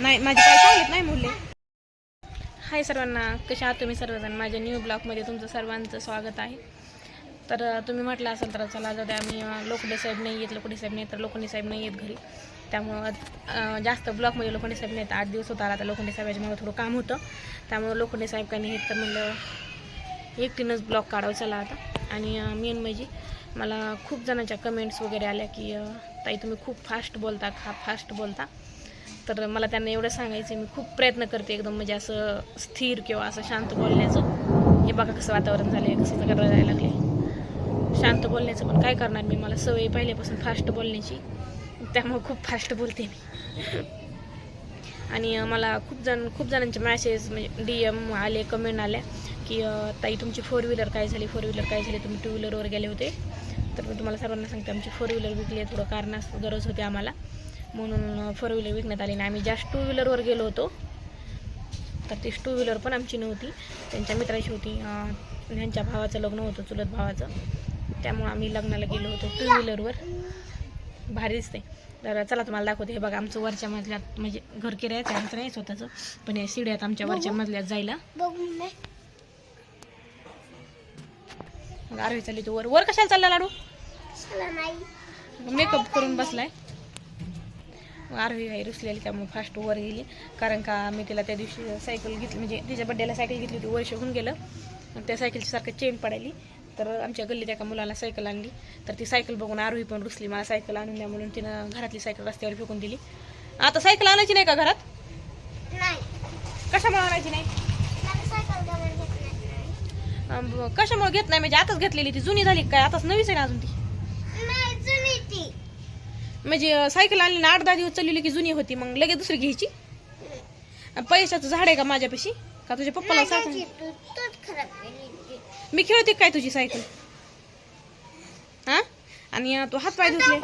नाही माझे पाय चांगलेत नाही मुले हाय सर्वांना कशा आहात तुम्ही सर्वजण? माझ्या न्यू ब्लॉगमध्ये तुमचं सर्वांचं स्वागत आहे. तर तुम्ही म्हटलं असेल तर चला जाऊ द्या. आम्ही लोखंडे साहेब नाही येत लोखंडे साहेब नाही तर लोखंडे साहेब नाही येत घरी. त्यामुळं जास्त ब्लॉकमध्ये लोखंडे साहेब नाही येत आठ दिवस होता आला तर लोखंडे साहेबाच्या मला थोडं काम होतं. त्यामुळं लोखंडे साहेब काही नाही येत तर म्हणलं एकटीनंच ब्लॉग काढावं. चला आता. आणि मेन म्हणजे मला खूप जणांच्या कमेंट्स वगैरे आल्या की ताई तुम्ही खूप फास्ट बोलता खा फास्ट बोलता. तर मला त्यांना एवढं सांगायचं मी खूप प्रयत्न करते एकदम म्हणजे असं स्थिर किंवा असं शांत बोलण्याचं. हे बघा कसं वातावरण झालं आहे कसं सगळं जायला लागले शांत बोलण्याचं पण काय करणार मी? मला सवय पहिल्यापासून फास्ट बोलण्याची. त्यामुळे खूप फास्ट बोलते मी. आणि मला खूप जण खूप जणांचे मॅसेज म्हणजे डी एम आले कमेंट आल्या. की ताई तुमची फोर व्हीलर काय झाली? फोर व्हीलर काय झाली? तुम्ही टू व्हीलरवर गेले होते. तर मी तुम्हाला सर्वांना सांगते आमची फोर व्हीलर विकली आहे. थोडं कारणास गरज होती आम्हाला. म्हणून फोर व्हीलर विकण्यात आली नाही. आम्ही जास्त टू व्हीलरवर गेलो होतो. तर ती टू व्हीलर पण आमची नव्हती. त्यांच्या मित्राची होती. ह्यांच्या भावाचं लग्न होतं चुलत भावाचं. त्यामुळं आम्ही लग्नाला गेलो होतो टू व्हीलरवर भारी दिसते तर चला तुम्हाला दाखवते. हे बघा आमचं वरच्या मजल्यात म्हणजे घर किरायचं आहे आमचं नाही स्वतःचं पण या शिड्यात आमच्या वरच्या मजल्यात जायला. मग आरवी चालली तू वर. वर कशाला चालला लाडू? मेकअप करून बसलाय. आरवी काही रुसलेली त्यामुळे फास्ट वर गेली. कारण का मी तिला त्या दिवशी सायकल घेतली म्हणजे तिच्या बड्डेला सायकल घेतली होती वर्ष होऊन गेलं. त्या सायकलची सारखं चेन पडायली. तर आमच्या गल्लीत एका मुलाला सायकल आणली. तर ती सायकल बघून आरवी पण रुसली मला सायकल आणून द्या म्हणून तिनं घरातली सायकल रस्त्यावर फेकून दिली. आता सायकल आणायची नाही का घरात? कशामुळे आणायची नाही? कशामुळे घेत नाही? म्हणजे आताच घेतलेली ती. जुनी झाली काय? आताच नवीच आहे ना अजून ती. म्हणजे सायकल आणली ना आठ दहा दिवस चाललेली की जुनी होती. मग लगेच दुसरी घ्यायची? पैशाचं झाड आहे का माझ्यापाशी? का तुझ्या पप्पाला मी खेळते काय तुझी सायकल? हा? आणि तू हात पाय धुतले.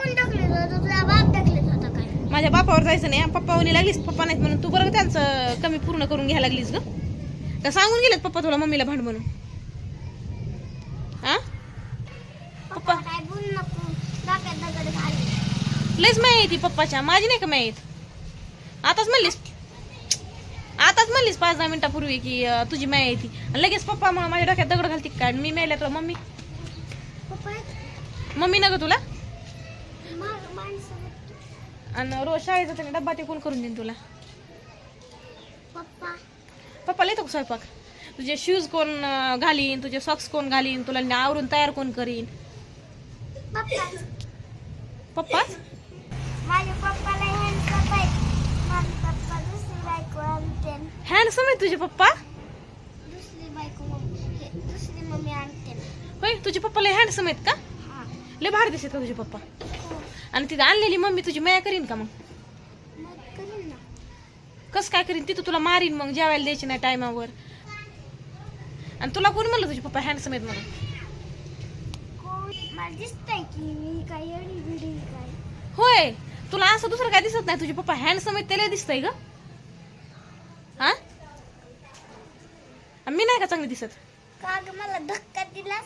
माझ्या बापावर जायचं नाही पप्पावनी लागलीस पप्पा नाहीत? म्हणून तू बरं त्यांचं कमी पूर्ण करून घ्यायला लागलीस ग? का सांगून गेलेत पप्पा तुला मम्मीला भांड म्हणून. लयच माय येते पप्पाच्या. माझी नाही का माय येत आताच म्हणलीस. आताच म्हणलीस पाच दहा मिनिटापूर्वी की तुझी माय येते आणि लगेच पप्पा मग माझ्या डोक्यात दगड घालते काय मी मेल्या तर मम्मी? मम्मी ना ग तुला आणि रोज शाळेत जाताना डब्बा ते कोण करून देईन तुला. पप्पाला येतो का स्वयंपाक. तुझे शूज कोण घालीन तुझे सॉक्स कोण घालीन तुला आवरून तयार कोण करीन? पप्पाच माझ्या पप्पाला हँडसप आहे. माझा पप्पा दुसरी बायको आणते. हँडसम आहे तुझे पप्पा? दुसरी बायको मम्मी दुसरी मम्मी आणते. होय तुझे पप्पाला हँडसम आहेत का? हा. लय भारी दिसत का तुझे पप्पा. हो. आणि तिथं आणलेली मम्मी तुझी माया करीन का मग? मग करीन ना. कसं काय करीन? तिथं तुला मारीन मग जेवायला द्यायची नाही टायमावर. आणि तुला कोण म्हणलं तुझे पप्पा हँडसम आहेत म्हणून? मला दिसतंय की मी काय एवढी काय? होय तुला असं दुसरं काय दिसत नाही? तुझे पप्पा हँडसम आहेत त्याला दिसतंय ग. हा? मी नाही का चांगली दिसत? का ग मला धक्का दिलास?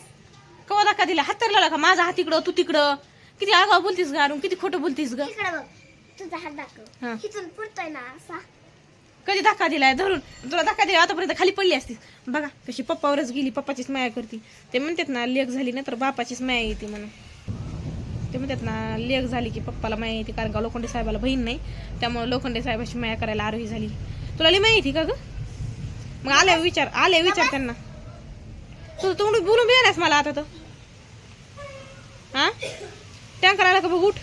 कवा धक्का दिला? हात तर लावला का? माझा हात इकडं तू तिकडं? किती आगाव बोलतीस ग अरुण किती खोटं बोलतीस ग? इकडे बघ तुझा हात दाखव. हा. इथून पुरतोय ना असा. कधी धक्का दिलाय? धरून. तुला धक्का दिला आतापर्यंत खाली पडली असती बघा कशी पप्पावरच गेली पप्पाचीच माया करती. ते म्हणतात ना लेख झाली ना तर बापाचीच माया येते म्हणून. ते म्हणतात ना लेख झाली की पप्पाला माया येते कारण का लोखंडे साहेबाला बहीण नाही. त्यामुळे लोखंडे साहेबाची माया करायला आरोही झाली. तुला लई माया येते का ग? मग आले विचार आले विचार त्यांना. तू तोंड बोलून येणार मला आता तर. हा? टँकर आला का बघ उठ.